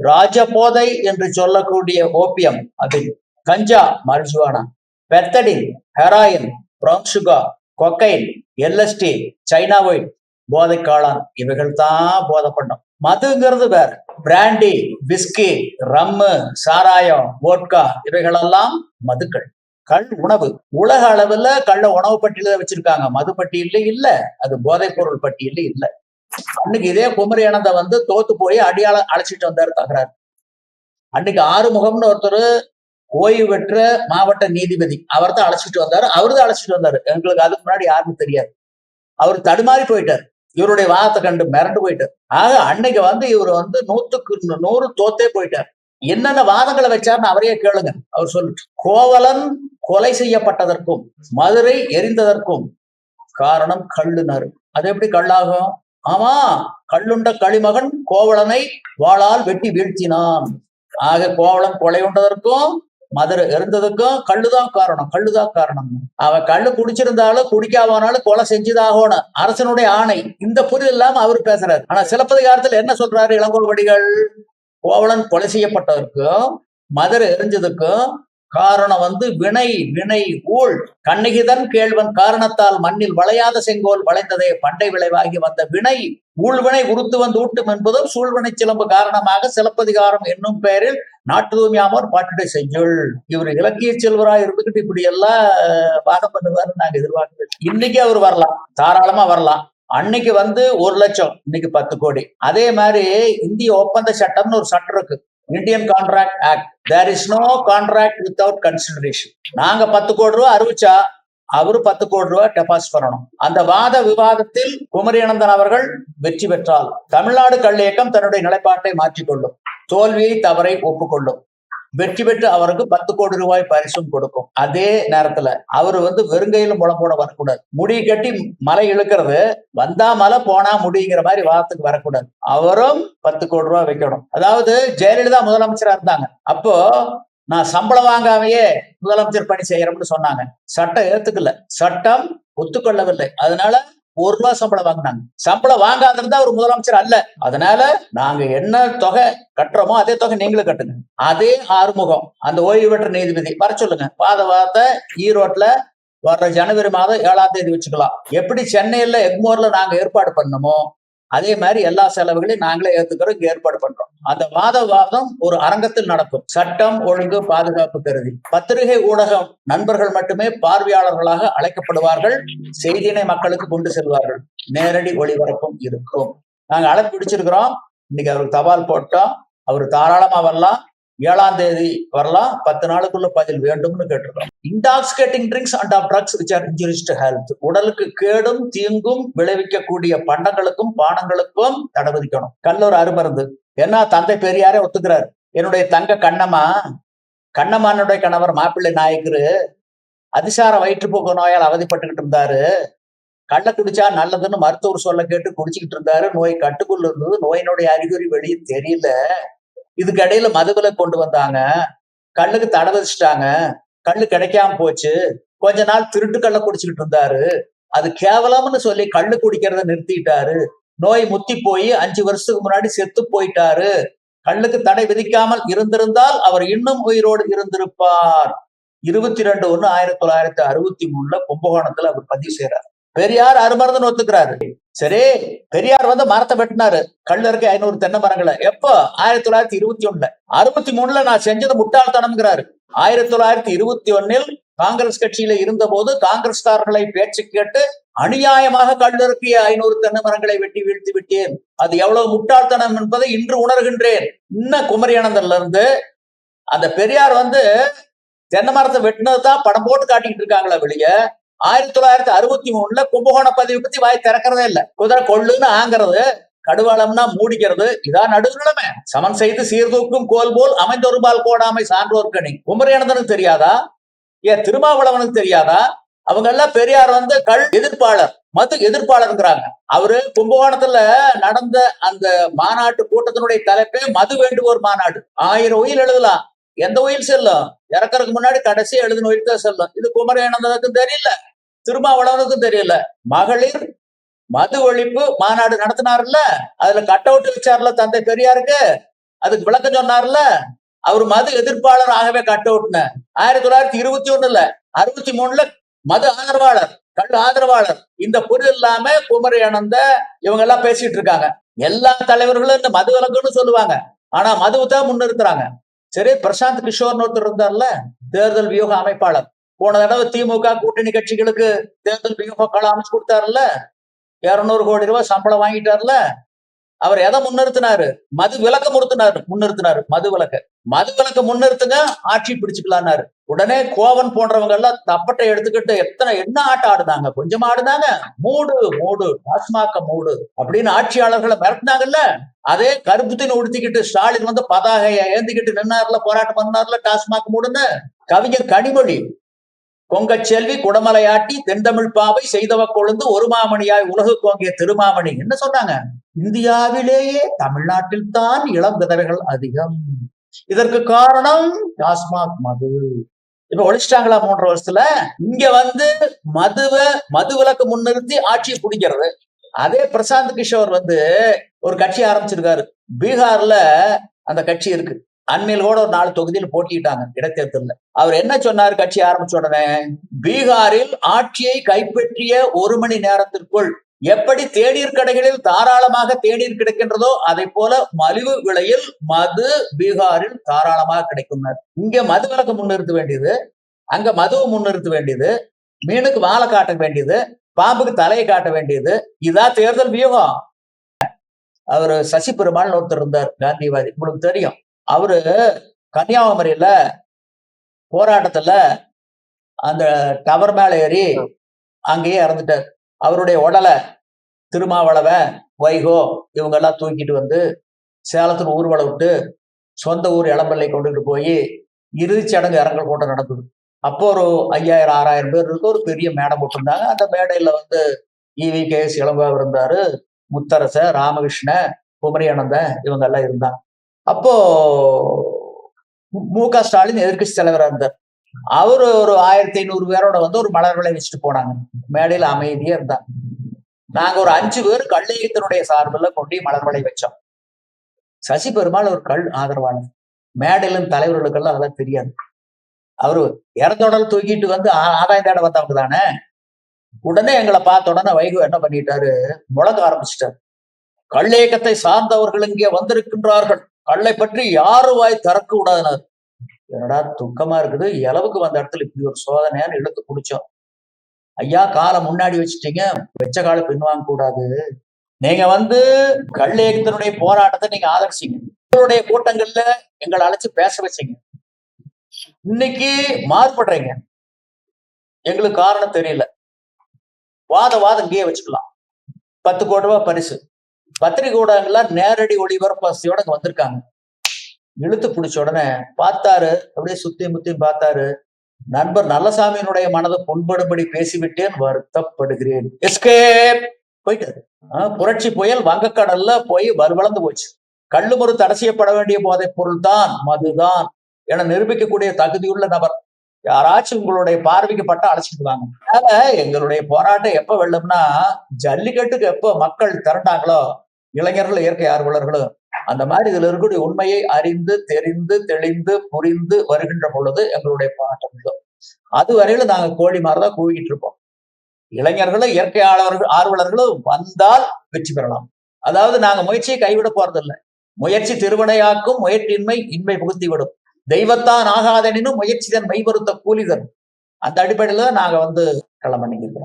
ராஜபோதை என்று சொல்லக்கூடிய ஓபியம் அதில் ganja marijuana pethidine heroin brown cocaine LSD China white போதை காளான் இவைகள் தான் போதை பண்ணும் மதுங்கிறது வேற பிராண்டி விஸ்கி ரம்மு சாராயம் வோட்கா இவைகளெல்லாம் மதுக்கள். கள் உணவு உலக அளவுல கள்ள உணவு பட்டியல வச்சிருக்காங்க. மது பட்டியல இல்ல அது போதைப் பொருள் பட்டியல இல்ல. அன்னைக்கு இதே குமரி அனந்த வந்து தோத்து போய் அடியாள அழைச்சிட்டு வந்தாரு தகராறு. அன்னைக்கு ஆறுமுகம்னு ஒருத்தர் ஓய்வு பெற்ற மாவட்ட நீதிபதி அவர் தான் அழைச்சிட்டு வந்தாரு. அவரு தான் அழைச்சிட்டு வந்தாரு. எங்களுக்கு அதுக்கு முன்னாடி யாருக்கும் தெரியாது. அவர் தடுமாறி போயிட்டார். இவருடைய வாதத்தை கண்டு மிரண்டு போயிட்டார். ஆக அன்னைக்கு வந்து இவர் வந்து நூத்துக்கு நூறு தோத்தே போயிட்டார். என்னென்ன வாதங்களை வச்சார்னு அவரையே கேளுங்க. அவர் சொல்லிட்டு கோவலன் கொலை செய்யப்பட்டதற்கும் மதுரை எரிந்ததற்கும் காரணம் கள்ளுனர். அது எப்படி கள்ளாகும் ஆமா கல்லுண்ட களிமகன் கோவலனை வாளால் வெட்டி வீழ்த்தினான். ஆக கோவலன் கொலை உண்டதற்கும் மதுரை இருந்ததுக்கும் கல்லுதான் காரணம் கல்லுதான் காரணம். அவன் கள்ளு குடிச்சிருந்தாலும் குடிக்காமனாலும் கொலை செஞ்சுதாகணும் அரசனுடைய ஆணை. இந்த புரிதல் இல்லாம அவர் பேசுறாரு. ஆனா சிலப்பதிகாரத்துல என்ன சொல்றாரு இளங்கோவடிகள்? கோவலன் கொலை செய்யப்பட்டதற்கும் மதுரை எரிஞ்சதுக்கும் காரணம் வந்து வினை வினை ஊழ். கண்ணகிதன் கேள்வன் காரணத்தால் மண்ணில் வளையாத செங்கோல் வளைந்ததே பண்டை விளைவாகி வந்த வினை. ஊழ்வினை உறுத்து வந்து ஊட்டும் என்பதும் சூழ்வினை சிலம்பு காரணமாக சிலப்பதிகாரம் என்னும் பெயரில் நாட்டு தூய்மையாமோர் பாட்டுடை செஞ்சுள் இவர் இலக்கிய செல்வராய் இருந்துகிட்டு இப்படி எல்லாம் பாகம் பண்ணுவாருன்னு நாங்க எதிர்பார்க்கல. இன்னைக்கு அவர் வரலாம். தாராளமா வரலாம். அன்னைக்கு வந்து ஒரு லட்சம் இன்னைக்கு பத்து கோடி. அதே மாதிரி இந்திய ஒப்பந்த சட்டம்னு ஒரு சட்டம் இருக்கு. Indian contract act there is no contract without consideration நாங்க பத்து கோடி ரூபா அறிவிச்சா அவரு பத்து கோடி ரூபாய் டெபாசிட் பண்ணணும். அந்த வாத விவாதத்தில் குமரி அனந்தன் அவர்கள் வெற்றி பெற்றால் தமிழ்நாடு கள்ளியக்கம் தன்னுடைய நிலைப்பாட்டை மாற்றிக்கொள்ளும். தோல்வியை தவறை ஒப்புக்கொள்ளும். வெற்றி பெற்று அவருக்கு பத்து கோடி ரூபாய் பரிசும் கொடுக்கும். அதே நேரத்துல அவர் வந்து வெறுங்கையில முளம் போட வரக்கூடாது. முடி கட்டி மலை இழுக்கிறது வந்தா மலை போனா முடிங்கிற மாதிரி வாரத்துக்கு வரக்கூடாது. அவரும் பத்து கோடி ரூபாய் வைக்கணும். அதாவது ஜெயலலிதா முதலமைச்சரா இருந்தாங்க. அப்போ நான் சம்பளம் வாங்காமையே முதலமைச்சர் பணி செய்யறோம்னு சொன்னாங்க. சட்டம் ஏத்துக்கல. சட்டம் ஒத்துக்கொள்ளவில்லை. அதனால ஒரு ரூபா சம்பளம் வாங்கினாங்க. சம்பளம் வாங்காத இருந்தா ஒரு முதலமைச்சர் அல்ல. அதனால நாங்க என்ன தொகை கட்டுறோமோ அதே தொகை நீங்களும் கட்டுங்க. அதே ஆறுமுகம் அந்த ஓய்வு பெற்ற நீதிபதி வர சொல்லுங்க. வார்த்தை ஈரோட்ல வர்ற ஜனவரி மாதம் ஏழாம் தேதி வச்சுக்கலாம். எப்படி சென்னையில எக்மோர்ல நாங்க ஏற்பாடு பண்ணமோ அதே மாதிரி எல்லா செலவுகளையும் நாங்களே ஏத்துக்கிறோம் ஏற்பாடு பண்றோம். அந்த வாத வாதம் ஒரு அரங்கத்தில் நடக்கும். சட்டம் ஒழுங்கு பாதுகாப்பு கருதி. பத்திரிகை ஊடகம் நண்பர்கள் மட்டுமே பார்வையாளர்களாக அழைக்கப்படுவார்கள். செய்தியினை மக்களுக்கு கொண்டு செல்வார்கள். நேரடி ஒளிபரப்பும் இருக்கும். நாங்க அழைப்பு பிடிச்சிருக்கிறோம் இன்னைக்கு அவருக்கு தபால் போட்டோம் அவர் தாராளமா வரலாம். ஏழாம் தேதி வரலாம். பத்து நாளுக்குள்ள பதில் வேண்டும்னு கேட்டிருக்கோம் intoxicating drinks and of drugs which are injuries to health உடலுக்கு கேடும் தீங்கும் விளைவிக்கக்கூடிய பண்டங்களுக்கும் பானங்களுக்கும் தடை விதிக்கணும் கல்லூர் அருமருந்து. ஏன்னா தந்தை பெரியாரே ஒத்துக்கிறார். என்னுடைய தங்க கண்ணம்மா கண்ணம்மானுடைய கணவர் மாப்பிள்ளை நாயக்கரு அதிசார வயிற்றுப்போக்கு நோயால் அவதிப்பட்டுக்கிட்டு இருந்தாரு. கள்ள குடிச்சா நல்லதுன்னு மருத்துவர் சொல்ல கேட்டு குடிச்சுக்கிட்டு இருந்தாரு. நோய் கட்டுக்குள்ள இருந்தது. நோயினுடைய அறிகுறி வெளியே தெரியல. இதுக்கு இடையில மதுவில கொண்டு வந்தாங்க. கண்ணுக்கு தடை வச்சுட்டாங்க கண்ணு கிடைக்காம போச்சு. கொஞ்ச நாள் திருட்டு கள்ள குடிச்சுக்கிட்டு இருந்தாரு. அது கேவலம்னு சொல்லி கண்ணு குடிக்கிறத நிறுத்திட்டாரு. நோய் முத்தி போய் அஞ்சு வருஷத்துக்கு முன்னாடி செத்து போயிட்டாரு. கண்ணுக்கு தடை விதிக்காமல் இருந்திருந்தால் அவர் இன்னும் உயிரோடு இருந்திருப்பார். இருபத்தி ரெண்டு ஒண்ணு ஆயிரத்தி தொள்ளாயிரத்தி அறுபத்தி மூணுல கும்பகோணத்துல அவர் பதிவு செய்யறாரு பெரியார் அருமருந்துன்னு ஒத்துக்கிறாரு. சரி பெரியார் வந்து மரத்தை வெட்டினாரு. கல்ல இருக்க ஐநூறு தென்னை மரங்களை. எப்போ? ஆயிரத்தி தொள்ளாயிரத்தி இருபத்தி ஒண்ணுல. அறுபத்தி மூணுல நான் செஞ்சது முட்டாள்தனம்ங்கிறாரு. ஆயிரத்தி தொள்ளாயிரத்தி இருபத்தி ஒன்னில் காங்கிரஸ் கட்சியில இருந்த போது காங்கிரஸ்காரர்களை பேச்சு கேட்டு அநியாயமாக கல்லறுக்கிய ஐநூறு தென்னை மரங்களை வெட்டி வீழ்த்தி விட்டேன். அது எவ்வளவு முட்டாள்தனம் என்பதை இன்று உணர்கின்றேன். இன்னும் குமரியானந்தர்ல இருந்து அந்த பெரியார் வந்து தென்னை மரத்தை வெட்டினதுதான் படம் போட்டு காட்டிக்கிட்டு இருக்காங்களா வெளியே. ஆயிரத்தி தொள்ளாயிரத்தி அறுபத்தி மூணுல கும்பகோண பதிவு பத்தி வாய் திறக்கிறதே இல்ல. குதிரை கொள்ளுன்னு ஆங்கிறது கடுவாளம்னா மூடிக்கிறது. இதான் நடுநிலைமை. சமன் செய்து சீர்தூக்கும் கோல் போல் அமைந்தொருபால் கோடாமை சான்றோர்கணி குமரியானந்தனுக்கு தெரியாதா? ஏன் திருமாவளவனுக்கு தெரியாதா? அவங்க எல்லாம் பெரியார் வந்து கல் எதிர்ப்பாளர் மது எதிர்ப்பாளருங்கிறாங்க. அவரு கும்பகோணத்துல நடந்த அந்த மாநாட்டு கூட்டத்தினுடைய தலைப்பே மது வேண்டுவோர் மாநாடு. ஆயிரம் உயிர் எழுதலாம். எந்த உயில் செல்லும்? இறக்கறதுக்கு முன்னாடி கடைசி எழுதின உயில் தான் செல்லும். இது குமரியானந்தனுக்கும் தெரியல. திருமாவளவனுக்கும் தெரியல. மகளிர் மது ஒழிப்பு மாநாடு நடத்தினார்ல? அதுல கட் அவுட் வச்சார்ல தந்தை பெரியாருக்கு? அதுக்கு விளக்கம் சொன்னார்ல? அவர் மது எதிர்ப்பாளர் ஆகவே கட் அவுட்ன ஆயிரத்தி தொள்ளாயிரத்தி இருபத்தி ஒண்ணுல அறுபத்தி மூணுல மது ஆதரவாளர் கல் ஆதரவாளர். இந்த புரிதல் இல்லாம குமரி அனந்த இவங்க எல்லாம் பேசிட்டு இருக்காங்க. எல்லா தலைவர்களும் இந்த மது விலக்குன்னு சொல்லுவாங்க. ஆனா மதுவை தான் முன்னிறுத்துறாங்க. சரி பிரசாந்த் கிஷோர்னு ஒருத்தர் இருந்தார்ல தேர்தல் வியூக அமைப்பாளர். போன தடவை திமுக கூட்டணி கட்சிகளுக்கு தேர்தல் வியூக அமைச்சு கொடுத்தாருல்ல இருநூறு கோடி ரூபாய் சம்பளம் வாங்கிட்டார்ல. அவர் எதை முன்னிறுத்தினாரு? மது விலக்க முறுத்தினாரு முன்னிறுத்தினாரு. மது விளக்க. மது விளக்க முன்னிறுத்துங்க ஆட்சி பிடிச்சுக்கலான்னாரு. உடனே கோவன் போன்றவங்க எல்லாம் தப்பட்டை எடுத்துக்கிட்டு எத்தனை என்ன ஆட்டம் ஆடுனாங்க? கொஞ்சமா ஆடுனாங்க. மூடு மூடு டாஸ்மாக மூடு அப்படின்னு ஆட்சியாளர்களை மிரட்டினாங்கல்ல? அதே கருப்புத்தின் உடுத்திக்கிட்டு ஸ்டாலின் வந்து பதாகையை ஏந்திக்கிட்டு நின்னார்ல போராட்டம் பண்ணார்ல டாஸ்மாக் மூடுன்னு? கவிஞர் கனிமொழி கொங்கச்செல்வி குடமலையாட்டி தென்தமிழ் பாவை செய்தவ கொழுந்து ஒரு மாமணியாய் உலகு கோங்கிய திருமாமணி என்ன சொன்னாங்க? இந்தியாவிலேயே தமிழ்நாட்டில் தான் இளம் விதவைகள் அதிகம். இதற்கு காரணம் டாஸ்மாக் மது. இப்ப ஒழிச்சிட்டாங்களா மூன்று வருஷத்துல? இங்க வந்து மதுவ மது விலக்கு முன்னிறுத்தி ஆட்சியை பிடிக்கிறது. அதே பிரசாந்த் கிஷோர் வந்து ஒரு கட்சி ஆரம்பிச்சிருக்காரு. பீகார்ல அந்த கட்சி இருக்கு. அண்மையில் கூட ஒரு நாலு தொகுதியில் போட்டிட்டாங்க இடைத்தேர்தலில். அவர் என்ன சொன்னார் கட்சி ஆரம்பிச்ச உடனே? பீகாரில் ஆட்சியை கைப்பற்றிய ஒரு மணி நேரத்திற்குள் எப்படி தேநீர் கடைகளில் தாராளமாக தேநீர் கிடைக்கின்றதோ அதை போல மலிவு விலையில் மது பீகாரில் தாராளமாக கிடைக்கும். இங்க மது விலக்கு முன்னிறுத்த வேண்டியது அங்க மதுவை முன்னிறுத்த வேண்டியது மீனுக்கு வாழை காட்ட வேண்டியது பாம்புக்கு தலையை காட்ட வேண்டியது இதான் தேர்தல் வியூகம். அவர் சசி பெருமாள் ஒருத்தர் இருந்தார் காந்திவாதி உங்களுக்கு தெரியும். அவரு கன்னியாகுமரியில போராட்டத்துல அந்த டவர் மேல ஏறி அங்கேயே இறந்துட்டார். அவருடைய உடலை திருமாவளவை வைகோ இவங்க எல்லாம் தூக்கிட்டு வந்து சேலத்தில் ஊர்வலம் விட்டு சொந்த ஊர் இளம்பள்ளை கொண்டுகிட்டு போய் இறுதிச் சடங்கு இறங்கல் கூட்டம் நடந்தது அப்போ ஒரு ஐயாயிரம் ஆறாயிரம் பேர் இருக்கு. ஒரு பெரிய மேடை போட்டிருந்தாங்க. அந்த மேடையில் வந்து EV K. S. Elangovan Mutharasan Ramakrishnan Kumari Ananthan இவங்க எல்லாம் இருந்தாங்க. அப்போ மு. க. ஸ்டாலின் எதிர்கட்சி தலைவராக இருந்தார். அவரு ஒரு ஆயிரத்தி ஐநூறு பேரோட வந்து ஒரு மலர் விளை வச்சுட்டு போனாங்க. மேடையில அமைதியா இருந்தாங்க. நாங்க ஒரு அஞ்சு பேர் கள்ளியத்தினுடைய சார்பில் கொண்டு மலர் விளை வச்சோம். சசி பெருமாள் ஒரு கல் ஆதரவாளர். மேடையிலும் தலைவர்களுக்கெல்லாம் அதெல்லாம் தெரியாது. அவரு இறந்தோடல் தூக்கிட்டு வந்து ஆதாயம் தேட வந்தவங்க தானே? உடனே எங்களை பார்த்த உடனே வைகோ என்ன பண்ணிட்டாரு? முழங்க ஆரம்பிச்சிட்டாரு. கள்ளியக்கத்தை சார்ந்தவர்கள் இங்கே வந்திருக்கின்றார்கள். கல்லை பற்றி யாரு வாய் திறக்க விடாதுனாரு என்னடா துக்கமா இருக்குது? இளவுக்கு வந்த இடத்துல இப்படி ஒரு சோதனையான்னு இழுத்து குடிச்சோம் ஐயா காலை முன்னாடி வச்சுட்டீங்க. வெச்ச காலை பின்வாங்க கூடாது. நீங்க வந்து கல்லேக்கத்தினுடைய போராட்டத்தை நீங்க ஆதரிச்சீங்க. உங்களுடைய கூட்டங்கள்ல எங்களை அழைச்சு பேச வச்சீங்க. இன்னைக்கு மாறுபடுறீங்க. எங்களுக்கு காரணம் தெரியல. வாத வாதம் இங்கேயே வச்சுக்கலாம். பத்து கோடி ரூபாய் பரிசு. பத்திரிகை ஊடகங்கள்லாம் நேரடி ஒளிபரப்பு வசதியோட இங்க வந்திருக்காங்க. இழுத்து பிடிச்ச உடனே பார்த்தாரு அப்படியே சுத்தி முத்தி பார்த்தாரு. நண்பர் நல்லசாமியினுடைய மனதை புண்படும்படி பேசிவிட்டேன் வருத்தப்படுகிறேன். எஸ்கேப்! போயிட்டாரு. புரட்சி புயல் வங்கக்கடல்ல போய் வலுவளந்து போச்சு. கள்ளுமுறு தடை செய்யப்பட வேண்டிய போதைப் பொருள் தான் மதுதான் என நிரூபிக்கக்கூடிய தகுதியுள்ள நபர். யாராச்சும் உங்களுடைய பார்வைக்கு பட்ட அழைச்சிட்டு வாங்க. அதனால எங்களுடைய போராட்டம் எப்ப வெள்ளம்னா ஜல்லிக்கட்டுக்கு எப்ப மக்கள் திரண்டாங்களோ இளைஞர்கள் இயற்கை ஆர்வலர்களும் அந்த மாதிரி இதுல இருக்கக்கூடிய உண்மையை அறிந்து தெரிந்து தெளிந்து புரிந்து வருகின்ற பொழுது எங்களுடைய பாட்டம் அது வரையில நாங்க கோழி மாதிரிதான் கூவிக்கிட்டு இருப்போம். இளைஞர்களும் இயற்கை ஆர்வலர்களும் வந்தால் வெற்றி பெறலாம். அதாவது நாங்க முயற்சியை கைவிட போறதில்லை. முயற்சி திருவினையாக்கும் முயற்சியின்மை இன்மை புகுத்தி விடும் தெய்வத்தான் ஆகாதனினும் முயற்சி தன் மெய்வருத்த கூலிதன். அந்த அடிப்படையில நாங்க வந்து களம் பண்ணிக்கிறோம்